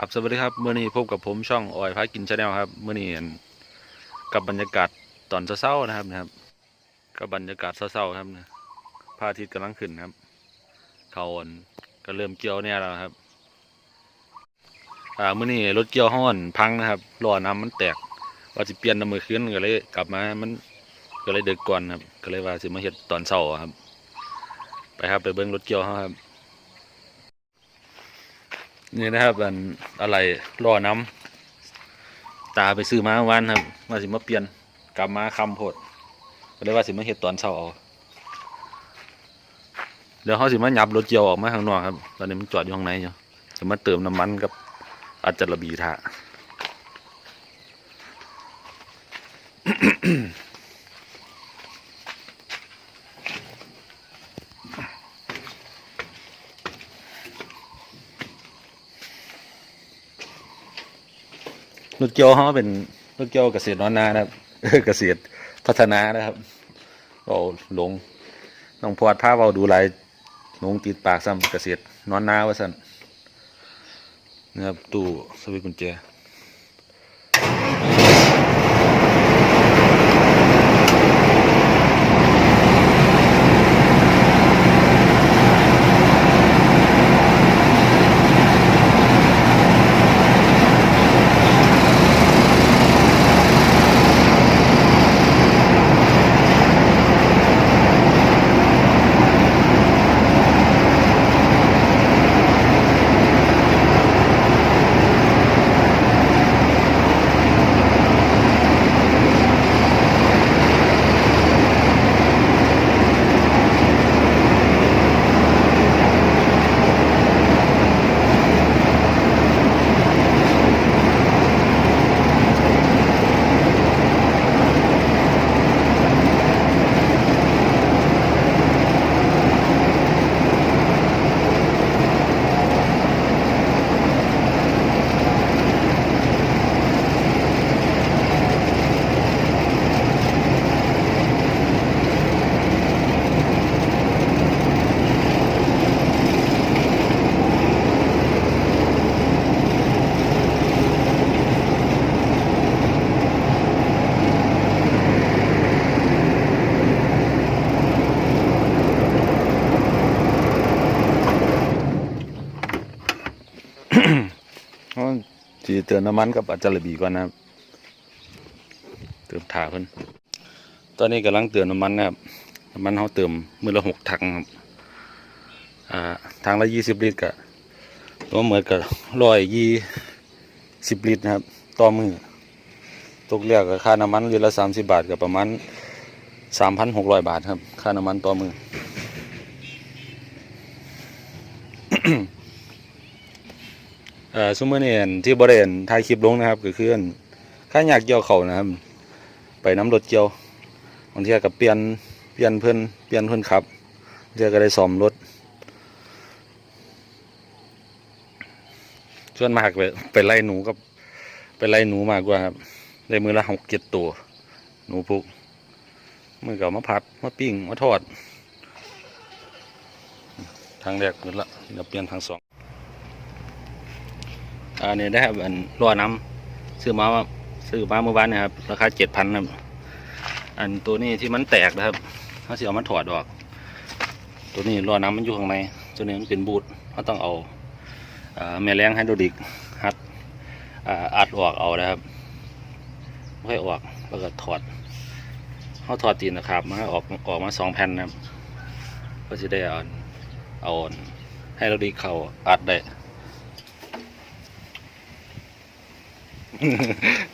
กับสวัสดีครับเมื่อนี้พบกับผมช่องออยพากินชาแนลครับเมื่อนี้อั่นกับบรรยากาศตอนเช้าๆนะครับนะครับกับบรรยากาศเช้าๆครับนะพระอาทิตย์กำลังขึ้นครับ เขาอ่อนก็เริ่มเกี่ยวเนี่ยแล้วครับ อ่าเมื่อนี้รถเกี่ยวห้อนพังนะครับล้อน้ำมันแตกว่าจะเปลี่ยนน้ำมือขึ้นก็เลยกลับมามันก็เลยเดึกก่อนครับ ก็เลยว่าสิมาเฮ็ดตอนเช้าครับ ไปครับไปเบิ้งรถเกี่ยวเขาครับ นี่นะครับอันอะไรรอน้ำตาไปซื้อมาวันครับว่าสิมาเปลี่ยนกลับมาคำโพดก็เลยว่าสิมาเฮ็ดตอนเช้าเอาเดี๋ยวเขาสิมาหยับรถเกียวออกมาข้างนอกครับตอนนี้มันจอดอยู่ข้างในอยู่จะมาเติมน้ำมันกับอาจจะระบีท่า นุกเกียวเขาเป็นนุกเกียวเกษตรนอนนานะครับเกษตรพัฒนานะครับเราหลงน้องพอดผ้าเราดูหลายหลงติดปากซ้ำเกษตรนอนนาว่าสั่นนะครับตู้สวิตกุญแจ เพราะจี เติมน้ำมันกับอาจจะระบีก่อนนะครับ เติมถ่าเพิ่นตอนนี้กำลังเติมน้ำมันนะครับ น้ำมันเขาเติมมือละหกถังครับอ่าถังละยี่สิบลิตรกะตัวเหมือนกับร้อยยี่สิบลิตรนะครับ ต่อมือตกเรียกกับค่าน้ำมันลิตรละสามสิบบาทกับประมาณสามพันหกร้อยบาทครับ ค่าน้ำมันต่อมือ เอ่อซุมเมอร์นี่อั่นที่บริเวณถ่ายคลิปลงนะครับก็คืออั่นข้าอยากเกี่ยวเขานะครับ ไปน้ำรถเกี่ยวบางทีก็เปลี่ยนเปลี่ยนเพื่อนเปลี่ยนเพื่อนขับบางทีก็ได้ซ่อมรถส่วนมากไปไปไล่หนูกับไปไล่หนูมากกว่าครับได้มือละหกเจ็ดตัว หนูพุกมือเก่ามาผัดมาปิ้งมาทอดทางแรกหมดละเดี๋ยวเปลี่ยนทางสอง อันนี้ได้ครับอันรั่วน้ำซื้อมาซื้อมาเมื่อวานนะครับราคาเจ็ดพันครับอันตัวนี้ที่มันแตกนะครับเขาสิเอามาถอดออก ตัวนี้รั่วน้ำมันอยู่ข้างในตัวนี้มันเป็นบูทเขาต้องเอาแม่แรงไฮโดรลิกฮัดอัดออกเอานะครับไม่ให้ออกแล้วก็ถอดเขาถอดตีนนะครับมาออกออกมาสองแผ่นนะครับก็จะได้เอาเอาไฮโดรลิกเข้าอัดได้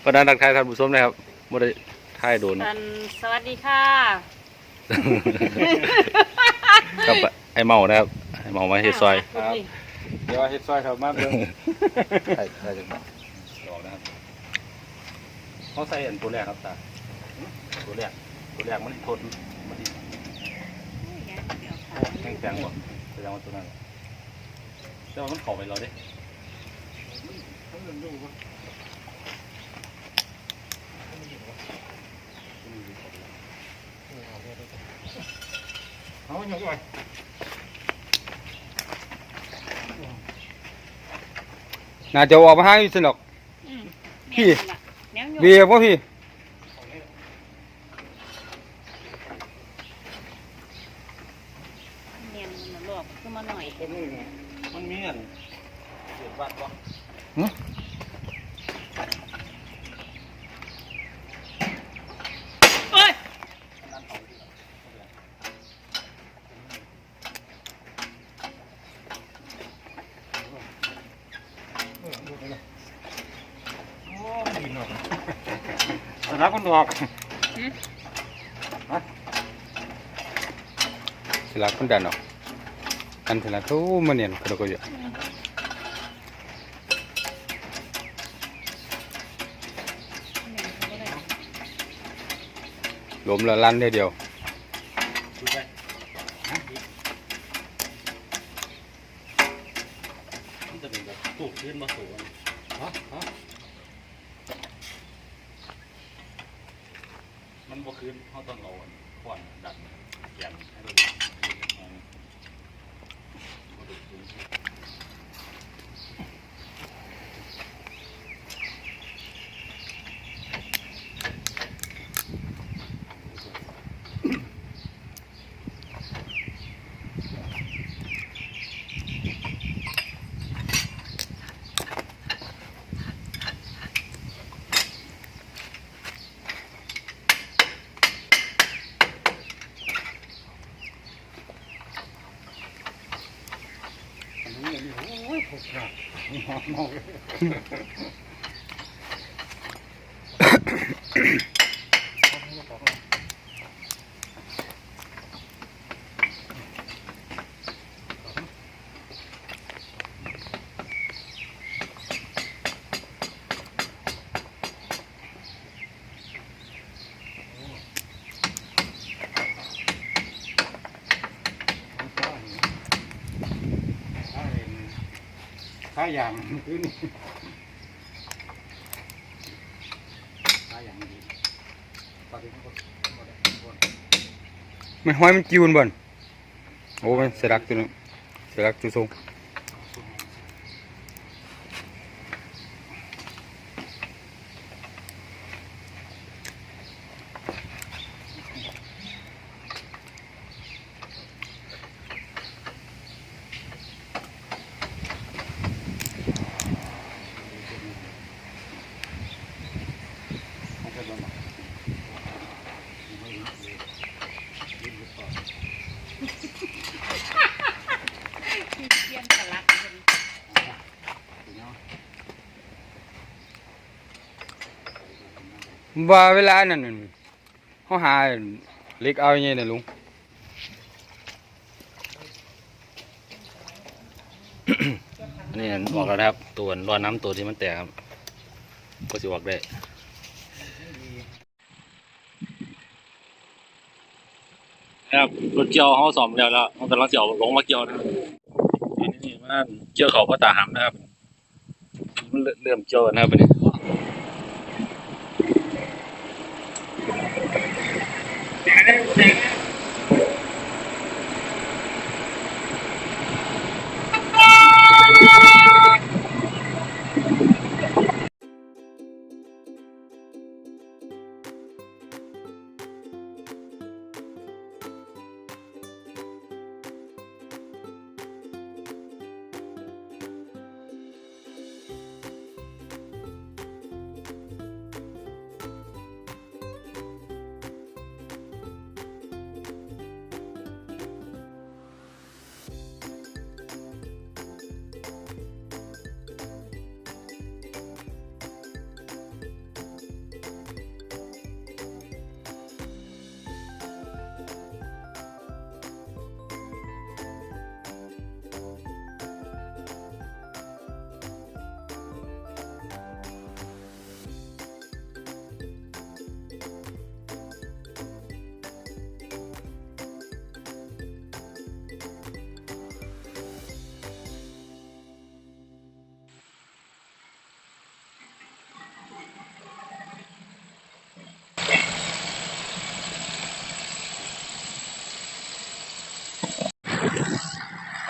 เพราะนั้นทักทายท่านผู้ชมนะครับบ่ได้ทายโดน อันสวัสดีค่ะกับไอเมานะครับไอเมามาเฮ็ดซอยครับ เดี๋ยวเฮ็ดซอยครับมาเบิ่งใช่ใช่จังหวะดอกนะครับเขาใส่อันตัวแรกครับตาตัวแรกตัวแรกมันทนมันดีแข็งแข็งหมดแสดงว่าตัวนั้นแต่ว่ามันเข้าไปเราเด้เอาอย่างไรน่าจะออกมาใหาอยู่สนอกพี่เบียร์บ่พี่เนียนมันหลอกขึ้นมาหน่อยมันมีอันเสียบัตรบ่ เอ้ย สถาคนออก Silakan dan no. Kan sila tu manian kada ko ya. เนียนเขาบ่ได้ Lom la lan dia dia. มันจะเป็นแบบตูดขึ้นมาสูงฮะฮะมัน บ่คืนเขาต้องเอาอันขวานดันแกนให้ เราดูบ่ดูดคืนถ้ายอย่างคือนี่ขายอย่างดีปลาดิบไม่ไมันห้อยมันจิวนบ่นโอ้มันเสลักตัวนึงสลักตัวสูงทียนสลักเป็น ว่าเวลานั้นน่ะเขาหาเล็กเอาอย่างนี้นะลุงอันนี่ออกแล้วนะครับ ตัวรอน้ำตัวที่มันแตกครับ ก็สิออกได้นะครับรถเกี่ยวเขาสอมแล้วแล้วเขากำลังจะเอาลงมาเกี่ยวนะครับนี่นี่มันเกี่ยวเขาก็ตาหำนะครับ มันเริ่มเริ่มเกี่ยวแล้วนะครับอันนี้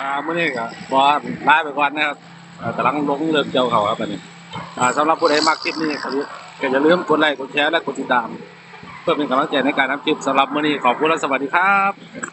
อ่ามื่อนี้ก็บอลาไปก่อนนะครับกำลังลงเริ่มเจ้าเขาครับอันนี้อ่าสำหรับผู้ใดมากคลิปนี้ก็ก็อย่าลืมกดไลค์กดแชร์และกดติดตาม เพื่อเป็นกำลังใจในการทำคลิปสำหรับมื่อนี้ขอบคุณและสวัสดีครับ